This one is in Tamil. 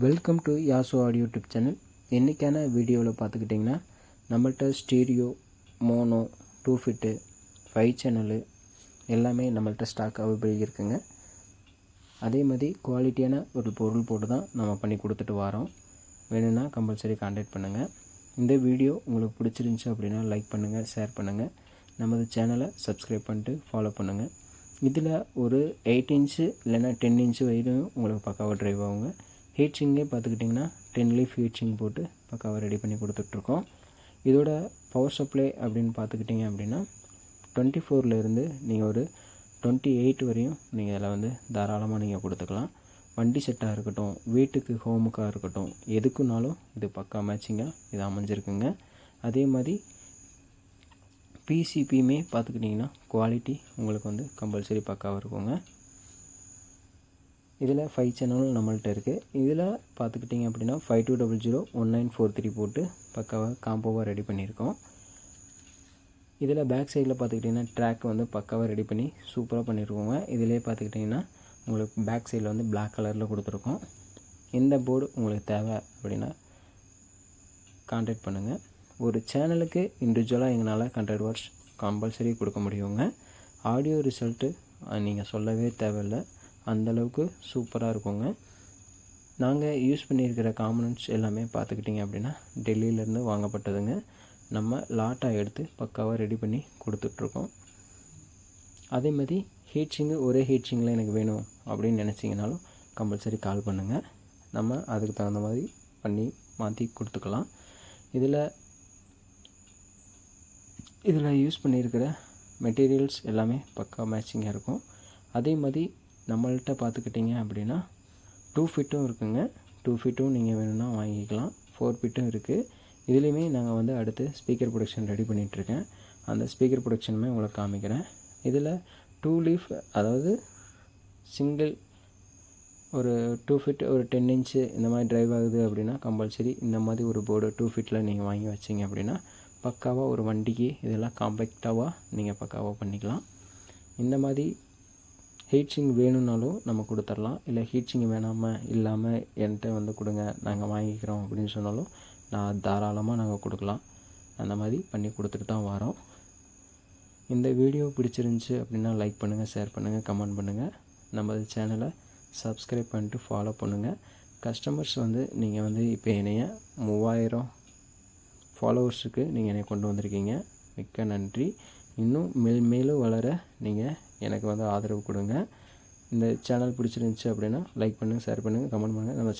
Welcome to Yaso audio YouTube channel இன்றைக்கான வீடியோவில் பார்த்துக்கிட்டிங்கன்னா நம்மள்கிட்ட stereo mono two feet five channel எல்லாமே நம்மள்கிட்ட ஸ்டாக் அவைபிள் இருக்குங்க. அதே மாதிரி குவாலிட்டியான ஒரு பொருள் போட்டு தான் நம்ம பண்ணி கொடுத்துட்டு வரோம். வேணும்னா கம்பல்சரி காண்டாக்ட் பண்ணுங்கள் இந்த வீடியோ உங்களுக்கு பிடிச்சிருந்துச்சி அப்படின்னா லைக் பண்ணுங்கள் ஷேர் பண்ணுங்கள் நமது சேனலை சப்ஸ்கிரைப் பண்ணிட்டு ஃபாலோ பண்ணுங்கள் இதில் ஒரு எயிட் இன்ச்சு இல்லைன்னா டென் இன்ச்சு வரையும் உங்களுக்கு பக்காவாக ட்ரைவ் ஆகுங்க. ஹீட்ஸிங்கே பார்த்துக்கிட்டிங்கன்னா டென் லீஃப் ஹீட்ஸிங் போட்டு பக்காவாக ரெடி பண்ணி கொடுத்துட்ருக்கோம். இதோட பவர் சப்ளை அப்படின்னு பார்த்துக்கிட்டிங்க அப்படின்னா டுவெண்ட்டி ஃபோர்லேருந்து நீங்கள் ஒரு டுவெண்ட்டி எயிட் வரையும் நீங்கள் இதில் வந்து தாராளமாக நீங்கள் கொடுத்துக்கலாம். வண்டி செட்டாக இருக்கட்டும் வீட்டுக்கு ஹோமுக்காக இருக்கட்டும் எதுக்குனாலும் இது பக்கா மேட்சிங்காக இது அமைஞ்சிருக்குங்க. அதே மாதிரி பிசிபியுமே பார்த்துக்கிட்டிங்கன்னா குவாலிட்டி உங்களுக்கு வந்து கம்பல்சரி பக்காவாக இருக்குங்க. இதில் ஃபைவ் சேனலும் நம்மள்ட்ட இருக்குது இதில் பார்த்துக்கிட்டிங்க அப்படின்னா five two double zero one nine four three போட்டு பக்காவாக காம்போவாக ரெடி பண்ணியிருக்கோம். இதில் பேக் சைடில் பார்த்துக்கிட்டிங்கன்னா ட்ராக் வந்து பக்காவாக ரெடி பண்ணி சூப்பராக பண்ணியிருக்கோங்க. இதிலே பார்த்துக்கிட்டிங்கன்னா உங்களுக்கு பேக் சைடில் வந்து பிளாக் கலரில் கொடுத்துருக்கோம். இந்த போர்டு உங்களுக்கு தேவை அப்படின்னா கான்டாக்ட் பண்ணுங்கள் ஒரு சேனலுக்கு இண்டிவிஜுவலாக எங்களால் ஹண்ட்ரட் வாட்ஸ் கம்பல்சரி கொடுக்க முடியுங்க. ஆடியோ ரிசல்ட்டு நீங்கள் சொல்லவே தேவையில்லை. அந்தளவுக்கு சூப்பராக இருக்குங்க. நாங்கள் யூஸ் பண்ணியிருக்கிற காம்பனன்ட்ஸ் எல்லாமே பார்த்துக்கிட்டிங்க அப்படின்னா டெல்லியிலேருந்து வாங்கப்பட்டதுங்க. நம்ம லாட்டாக எடுத்து பக்காவாக ரெடி பண்ணி கொடுத்துட்ருக்கோம். அதே மாதிரி ஹீட்ஸிங்கு ஒரே ஹீட்ஸிங்கில் எனக்கு வேணும் அப்படின்னு நினச்சிங்கனாலும் கம்பல்சரி கால் பண்ணுங்கள் நம்ம அதுக்கு தகுந்த மாதிரி பண்ணி மாற்றி கொடுத்துக்கலாம். இதில் இதில் யூஸ் பண்ணியிருக்கிற மெட்டீரியல்ஸ் எல்லாமே பக்கா மேட்சிங்காக இருக்கும். அதே மாதிரி நம்மள்கிட்ட பார்த்துக்கிட்டிங்க அப்படின்னா டூ ஃபிட்டும் இருக்குங்க. டூ ஃபிட்டும் நீங்கள் வேணும்னா வாங்கிக்கலாம். ஃபோர் ஃபிட்டும் இருக்குது இதுலேயுமே நாங்கள் வந்து அடுத்து ஸ்பீக்கர் ப்ரொடக்ஷன் ரெடி பண்ணிகிட்ருக்கேன் அந்த ஸ்பீக்கர் ப்ரொடக்ஷனுமே உங்களுக்கு காமிக்கிறேன். இதில் டூ லீஃப் அதாவது சிங்கிள் ஒரு டூ ஃபிட் ஒரு டென் இன்ச்சு இந்த மாதிரி ட்ரைவ் ஆகுது அப்படின்னா கம்பல்சரி இந்த மாதிரி ஒரு போர்டு டூ ஃபிட்டில் நீங்கள் வாங்கி வச்சிங்க அப்படின்னா பக்காவாக ஒரு வண்டிக்கு இதெல்லாம் காம்பேக்டாக நீங்கள் பக்காவாக பண்ணிக்கலாம். இந்த மாதிரி ஹீட்ஸிங் வேணும்னாலும் நம்ம கொடுத்துடலாம். இல்லை ஹீச்சிங் வேணாமல் இல்லாமல் என்கிட்ட வந்து கொடுங்க. நாங்கள் வாங்கிக்கிறோம் அப்படின்னு சொன்னாலும் நான் தாராளமாக நாங்கள் கொடுக்கலாம். அந்த மாதிரி பண்ணி கொடுத்துட்டு தான் வரோம். இந்த வீடியோ பிடிச்சிருந்துச்சி அப்படின்னா லைக் பண்ணுங்கள் ஷேர் பண்ணுங்கள் கமெண்ட் பண்ணுங்கள் நமது சேனலை சப்ஸ்கிரைப் பண்ணிட்டு ஃபாலோ பண்ணுங்கள் கஸ்டமர்ஸ் வந்து நீங்கள் வந்து இப்போ என்னைய மூவாயிரம் ஃபாலோவர்ஸுக்கு நீங்கள் என்னை கொண்டு வந்திருக்கீங்க. மிக்க நன்றி. இன்னும் மேல் மேலும் வளர நீங்கள் எனக்கு வந்து ஆதரவு கொடுங்க. இந்த சேனல் பிடிச்சிருந்துச்சி அப்படின்னா லைக் பண்ணுங்கள் ஷேர் பண்ணுங்கள் கமெண்ட் பண்ணுங்கள் நம்ம